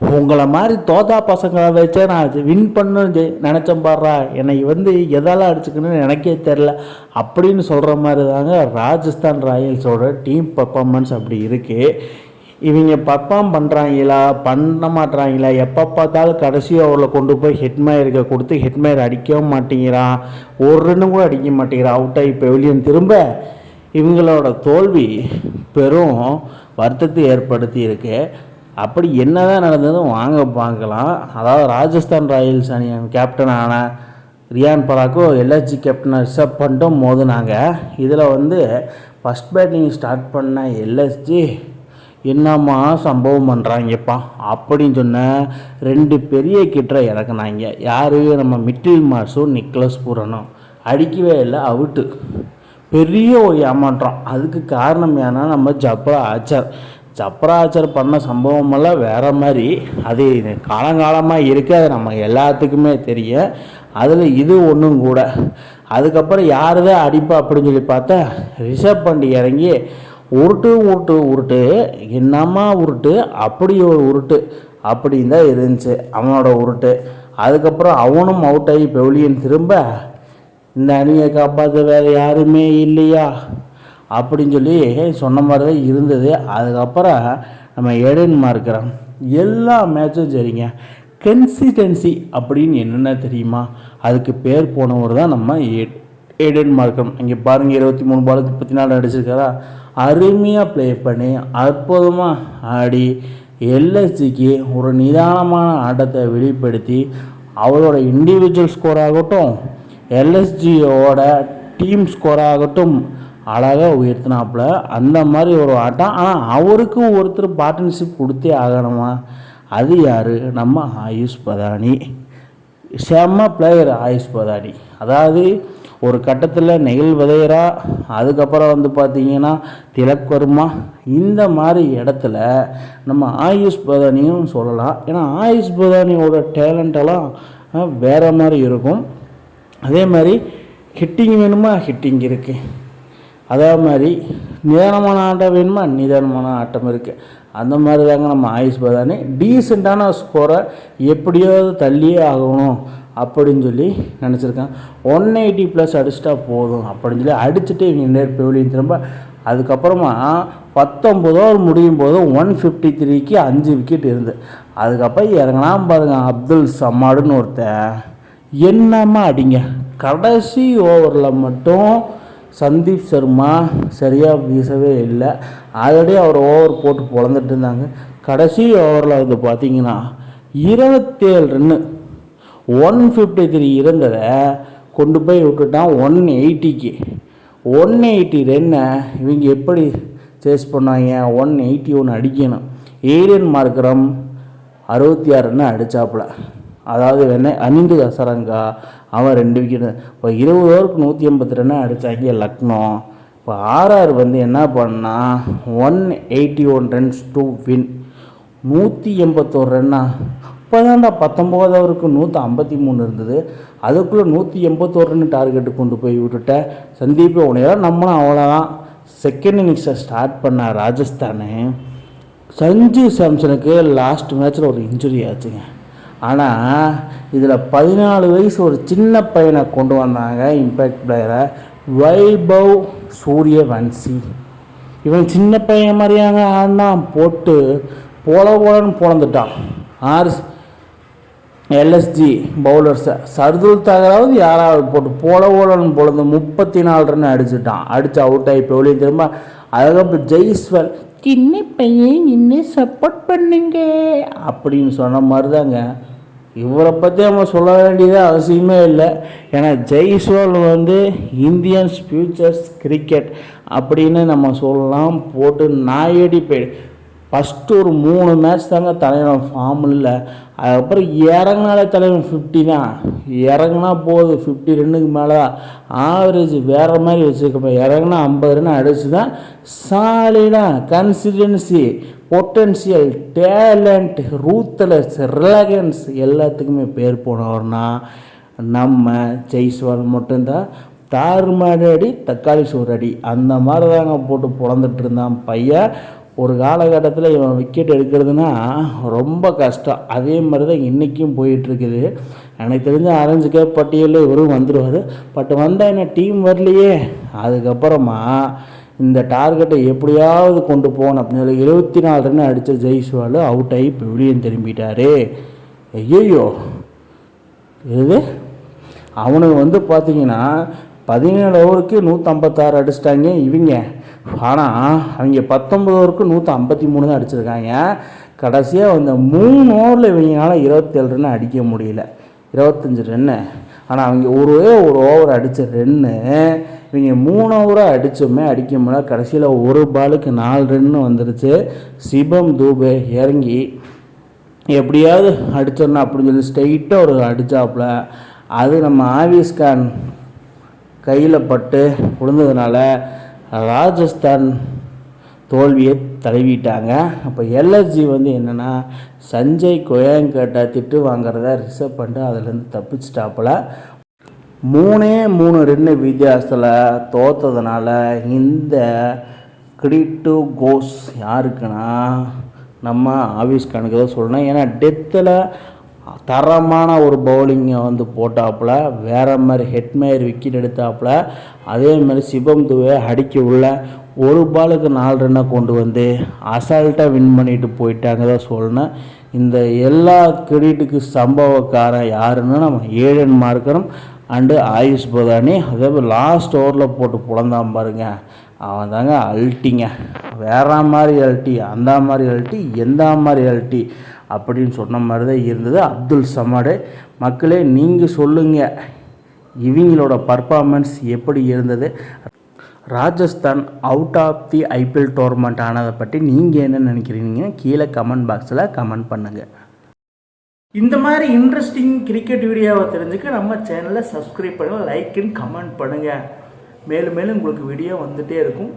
உங்களை மாதிரி தோதா பசங்களை வச்சே நான் வின் பண்ணு நினச்சேன் பாடுறா என்னை வந்து எதால் அடிச்சுக்கணும்னு எனக்கே தெரில அப்படின்னு சொல்கிற மாதிரி தாங்க ராஜஸ்தான் ராயல்ஸோட டீம் பர்ஃபார்மன்ஸ் அப்படி இருக்குது இவங்க பர்ஃபார்ம் பண்ணுறாங்களா பண்ண மாட்டுறாங்களா எப்போ பார்த்தாலும் கடைசி ஓவரில் கொண்டு போய் ஹெட்மயருக்கு கொடுத்து ஹெட்மயர் அடிக்கவும் மாட்டேங்கிறான். ஒரு ரன்னு கூட அடிக்க மாட்டேங்கிறான் அவுட் ஆகி பெவிலியன் திரும்ப இவங்களோட தோல்வி பெரும் வருத்தத்தை ஏற்படுத்தி இருக்குது அப்படி என்னதான் நடந்ததும் வாங்க பார்க்கலாம். அதாவது ராஜஸ்தான் ராயல்ஸ் அணி கேப்டனான ரியான் பராக்கும் எல்எஸ்ஜி கேப்டனை ரிசர்வ் பண்ணிட்டும் மோதுனாங்க. இதில் வந்து ஃபஸ்ட் பேட்டிங் ஸ்டார்ட் பண்ண எல்எஸ்ஜி என்னம்மா சம்பவம் பண்ணுறாங்கப்பா அப்படின்னு சொன்ன ரெண்டு பெரிய கிட்டரை இறக்குனாங்க. யார்? நம்ம மிட்டில் மார்ஸும் நிக்லஸ் பூரனும் அடிக்கவே இல்லை அவுட்டு. பெரிய ஒரு ஏமாற்றம். அதுக்கு காரணம் ஏன்னா நம்ம ஜப்ரா ஆச்சார் சப்ராச்சர் பண்ண சம்பவமெல்லாம் வேற மாதிரி. அது காலங்காலமாக இருக்குது அது நம்ம எல்லாத்துக்குமே தெரியும் அதில் இது ஒன்றும் கூட. அதுக்கப்புறம் யார் தான் அடிப்பா அப்படின்னு சொல்லி பார்த்தா ரிஷப் பண்ணி இறங்கி உருட்டு உருட்டு உருட்டு. என்னம்மா உருட்டு? அப்படி ஒரு உருட்டு. அப்படின்னு தான் இருந்துச்சு. அவனோட உருட்டு. அதுக்கப்புறம் அவனும் அவுட் ஆகி பெவிலியன் திரும்ப இந்த அணியை காப்பாற்ற வேறு யாருமே இல்லையா? அப்படின்னு சொல்லி சொன்ன மாதிரி தான் இருந்தது. அதுக்கப்புறம் நம்ம ஏடன்மா இருக்கிறோம் எல்லா மேட்சும் சரிங்க. கன்சிஸ்டன்சி அப்படின்னு என்னென்ன தெரியுமா? அதுக்கு பேர் போனவர் தான் நம்ம ஏ ஏடன் மார்க்கம் இங்கே பாருங்கள் இருபத்தி மூணு பாலுக்கு முப்பத்தி நாலு அடிச்சிருக்காரா? அருமையாக ப்ளே பண்ணி அற்புதமாக ஆடி எல்எஸ்சிக்கு ஒரு நிதானமான ஆட்டத்தை வெளிப்படுத்தி அவரோட இண்டிவிஜுவல் ஸ்கோர் ஆகட்டும் எல்எஸ்ஜியோட டீம் ஸ்கோர் ஆகட்டும் அழகாக உயர்த்தினாப்புல. அந்த மாதிரி ஒரு ஆட்டம். ஆனால் அவருக்கும் ஒருத்தர் பார்ட்னர்ஷிப் கொடுத்தே ஆகணுமா? அது யார்? நம்ம ஆயுஷ் பதானி. செம்ம பிளேயர் ஆயுஷ் பதானி. அதாவது ஒரு கட்டத்தில் நெகில் விதையரா அதுக்கப்புறம் வந்து பார்த்திங்கன்னா திலக் வர்மா இந்த மாதிரி இடத்துல நம்ம ஆயுஷ் பதானியும் சொல்லலாம். ஏன்னா ஆயுஷ் பதானியோட டேலண்டெல்லாம் வேறு மாதிரி இருக்கும். அதே மாதிரி ஹிட்டிங் வேணுமா? ஹிட்டிங் இருக்குது அதே மாதிரி நிதானமான ஆட்டம் வேணுமா? நிதானமான ஆட்டம் இருக்குது அந்த மாதிரி தாங்க நம்ம ஆயுஷ் பதானி. டீசெண்டான ஸ்கோரை எப்படியாவது தள்ளியே ஆகணும் அப்படின்னு சொல்லி நினச்சிருக்கேன் ஒன் எயிட்டி ப்ளஸ் அடிச்சிட்டா போதும் அப்படின்னு சொல்லி அடிச்சுட்டு இவங்க நேர் பெவிலியன் திரும்ப அதுக்கப்புறமா பத்தொம்பது ஓவர் முடியும் போது ஒன் ஃபிஃப்டி த்ரீக்கு அஞ்சு விக்கெட் இருந்து. அதுக்கப்புறம் இறங்கினா பாருங்கள் அப்துல் சமாடுன்னு ஒருத்தன். என்னம்மா அடிங்க. கடைசி ஓவரில் மட்டும் சந்தீப் சர்மா சரியாக வீசவே இல்லை. ஆல்ரெடி அவர் ஓவர் போட்டு பொழந்துட்டு இருந்தாங்க. கடைசி ஓவரில் வந்து பார்த்தீங்கன்னா இருபத்தேழு ரன்னு ஒன் ஃபிஃப்டி த்ரீ இருந்ததை கொண்டு போய் விட்டுட்டான் ஒன் எயிட்டிக்கு ஒன் எயிட்டி ரன்னை இவங்க எப்படி சேஸ் பண்ணாங்க? ஒன் எயிட்டி ஒன்று அடிக்கணும். ஏரியன் மார்க்கரம் அறுபத்தி ஆறு ரன்னு அடித்தாப்புல அதாவது என்ன அனிந்து கசரங்கா அவன் ரெண்டு விக்கெட் இப்போ இருபது ஓவருக்கு நூற்றி எண்பத்தி ரன்னு அடித்தாங்க லக்னோ. இப்போ ஆர்ஆர் வந்து என்ன பண்ணால் one eighty one runs to win நூற்றி எண்பத்தோரு ரன்னா இப்போ தான்டா பத்தொம்போதவருக்கு நூற்றி ஐம்பத்தி மூணு இருந்தது. அதுக்குள்ளே நூற்றி எண்பத்தோரு ரன் டார்கெட்டு கொண்டு போய் விட்டுட்டேன் சந்தீப் உனையெல்லாம் நம்மளும் அவ்வளோதான் செகண்ட் இன்னிங்ஸை ஸ்டார்ட் பண்ண ராஜஸ்தானு. சஞ்சு சாம்சனுக்கு லாஸ்ட் மேட்ச்சில் ஒரு இன்ஜுரி ஆச்சுங்க. ஆனால் இதில் பதினாலு வயசு ஒரு சின்ன பையனை கொண்டு வந்தாங்க இம்பேக்ட் பிளேயரை வைபவ் சூரியவன்சி. இவன் சின்ன பையன் மாதிரியாங்க ஆடினான் போட்டு போல போலன்னு பிறந்துட்டான் ஆர் எல்எஸ்ஜி பவுலர்ஸை சர்துல் தகராவது யாராவது போட்டு போல போலன்னு பொழுது முப்பத்தி நாலு ரன் அடிச்சுட்டான். அடித்து அவுட் ஆகி இப்போ வெளியே திரும்ப அதுக்கப்புறம் ஜெய்ஸ்வல் சின்ன பையன் இன்னும் சப்போர்ட் பண்ணுங்க. அப்படின்னு சொன்ன மாதிரி தாங்க இவரை பற்றி நம்ம சொல்ல வேண்டியது அவசியமே இல்லை. ஏன்னா ஜெய்ஸ்வால் வந்து இந்தியன்ஸ் ஃபியூச்சர்ஸ் கிரிக்கெட் அப்படின்னு நம்ம சொல்லலாம் போட்டு நாயடி போயிடு. ஃபஸ்ட்டு ஒரு மூணு மேட்ச் தாங்க தலைவன் ஃபார்ம் இல்லை. அதுக்கப்புறம் இறங்கினாலே தலைவன் ஃபிஃப்டி தான். இறங்குனா போகுது ஃபிஃப்டி ரெண்டுக்கு மேலே தான் ஆவரேஜ் வேறு மாதிரி வச்சுருக்கப்ப இறங்குனா ஐம்பது ரன் அடிச்சு தான் சாலிடாக கன்சிடென்சி பொட்டன்சியல் டேலண்ட் ரூத்லெஸ் ரிலகன்ஸ் எல்லாத்துக்குமே பேர் போனவர்னா நம்ம ஜெய்ஸ்வால் மட்டும்தான். தாறுமாடு அடி தக்காளி சோறு அடி. அந்த மாதிரி தாங்க போட்டு பிறந்துட்டு இருந்தான் பையன். ஒரு காலகட்டத்தில் இவன் விக்கெட் எடுக்கிறதுனா ரொம்ப கஷ்டம். அதே மாதிரி தான் இன்றைக்கும் போயிட்டுருக்குது. எனக்கு தெரிஞ்ச ஆரஞ்சு கேப் பட்டியலில் இவரும் வந்துடுவார் பட் வந்தால் என்ன டீம் வரலையே. அதுக்கப்புறமா இந்த டார்கெட்டை எப்படியாவது கொண்டு போகணும். அப்படின்னு சொல்லி இருபத்தி நாலு ரன் அடித்த ஜெய்ஸ்வால் அவுட் ஆகி பெவிலியன் திரும்பிட்டார். ஐயோ இது அவனுக்கு வந்து பார்த்தீங்கன்னா பதினேழு ஓவருக்கு நூற்றம்பத்தாறு அடிச்சிட்டாங்க இவங்க. ஆனால் அவங்க பத்தொம்பது ஓவருக்கு நூற்றி ஐம்பத்தி மூணு தான் அடிச்சிருக்காங்க. கடைசியாக அந்த மூணு ஓவரில் இவங்களால இருபத்தேழு ரன் அடிக்க முடியல. இருபத்தஞ்சி ரன்னு. ஆனால் அவங்க ஒரே ஒரு ஓவர் அடித்த ரன்னு இவங்க மூணு ஓவராக அடித்தோமே அடிக்க முடியல. கடைசியில் ஒரு பாலுக்கு நாலு ரன்னு வந்துருச்சு. சிவம் தூபே இறங்கி எப்படியாவது அடிச்சிடணும் அப்படின்னு சொல்லி ஸ்ட்ரைட்டாக ஒரு அடித்தாப்புல அது நம்ம ஆவிஸ்கான் கையில் பட்டு விழுந்ததுனால ராஜஸ்தான் தோல்வியை தழுவிட்டாங்க. அப்போ எல்எஸ்ஜி வந்து என்னென்னா சஞ்சய் கோயங்கேட்டா திட்டு வாங்குறத ரிசர்வ் பண்ணிட்டு அதுலேருந்து தப்பிச்சிட்டாப்புல. மூணே மூணு ரெண்டு வித்தியாசத்தில் தோத்ததுனால இந்த கிரீட்டு கோஸ் யாருக்குன்னா நம்ம ஆஃபீஸ் கணக்கு தான் சொல்லணும். ஏன்னா டெத்தில் தரமான ஒரு பவுலிங்கை வந்து போட்டாப்புல வேற மாதிரி ஹெட்மேயர் விக்கெட் எடுத்தாப்புல அதே மாதிரி சிவம் துவே அடிக்க உள்ள ஒரு பாலுக்கு நாலு ரன்னை கொண்டு வந்து அசால்ட்டாக வின் பண்ணிட்டு போயிட்டாங்க தான் சொல்லணும். இந்த எல்லா கிரெடிட்டுக்கு சம்பவக்காரன் யாருன்னு நம்ம ஏழன் மார்க்கரும் அண்டு ஆயுஷ் பதானி. அதே மாதிரி லாஸ்ட் ஓவரில் போட்டு புலந்தான் பாருங்க. அவன் தாங்க அல்ட்டிங்க வேற மாதிரி அல்ட்டி அந்த மாதிரி அல்ட்டி எந்த மாதிரி அல்ட்டி அப்படின்னு சொன்ன மாதிரி தான் இருந்தது. அப்துல் சமாடு மக்களே நீங்கள் சொல்லுங்கள் இவங்களோட பர்ஃபார்மன்ஸ் எப்படி இருந்தது? Rajasthan out of the IPL tournament ஆனதை பற்றி நீங்கள் என்ன நினைக்கிறீங்க கீழே கமெண்ட் பாக்ஸில் கமெண்ட் பண்ணுங்கள் இந்த மாதிரி இன்ட்ரெஸ்டிங் கிரிக்கெட் வீடியோவை தெரிஞ்சுக்க நம்ம சேனலை சப்ஸ்கிரைப் பண்ணுங்கள் லைக் அண்ட் கமெண்ட் பண்ணுங்கள் மேலும் மேலும் உங்களுக்கு வீடியோ வந்துகிட்டே இருக்கும்.